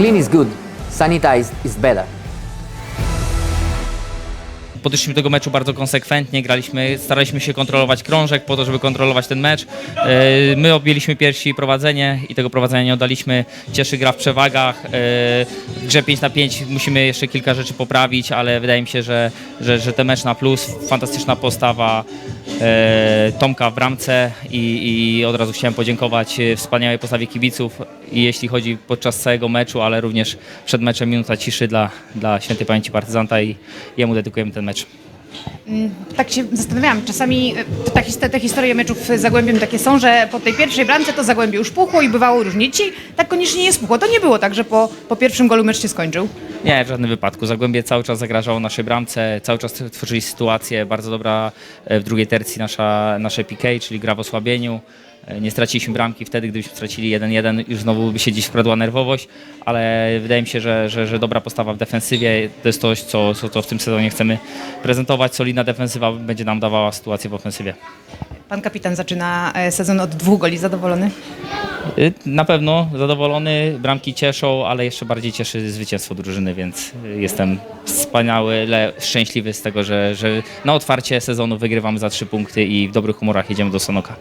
Clean is good, sanitized is better. Podeszliśmy do tego meczu bardzo konsekwentnie, graliśmy, staraliśmy się kontrolować krążek po to, żeby kontrolować ten mecz. E, My objęliśmy pierwsi prowadzenie i tego prowadzenia nie oddaliśmy. Cieszy gra w przewagach. E, W grze 5 na 5 musimy jeszcze kilka rzeczy poprawić, ale wydaje mi się, że, że, że ten mecz na plus, fantastyczna postawa e, Tomka w bramce i, i od razu chciałem podziękować wspaniałej postawie kibiców jeśli chodzi podczas całego meczu, ale również przed meczem minuta ciszy dla, dla świętej pamięci partyzanta i jemu dedykujemy ten mecz. Tak się zastanawiałam, czasami e, te historie meczów z Zagłębiem takie są, że po tej pierwszej bramce to Zagłębie już puchło i bywało różnie. Dzisiaj tak koniecznie nie spuchło. To nie było tak, że po, po pierwszym golu mecz się skończył. Nie, w żadnym wypadku. Zagłębie cały czas zagrażało naszej bramce, cały czas tworzyli sytuację. Bardzo dobra e, w drugiej tercji nasza, nasze PK, czyli gra w osłabieniu. E, Nie straciliśmy bramki wtedy, gdybyśmy stracili 1-1, już znowu by się gdzieś wkradła nerwowość, ale wydaje mi się, że, że, że dobra postawa w defensywie to jest coś, co, co, co w tym sezonie chcemy prezentować. Solidna defensywa będzie nam dawała sytuację w ofensywie. Pan kapitan zaczyna e, sezon od dwóch goli. Zadowolony? Y, Na pewno zadowolony, bramki cieszą, ale jeszcze bardziej cieszy zwycięstwo drużyny, więc jestem wspaniały, le, szczęśliwy z tego, że, że na otwarcie sezonu wygrywamy za trzy punkty i w dobrych humorach jedziemy do Sonoka.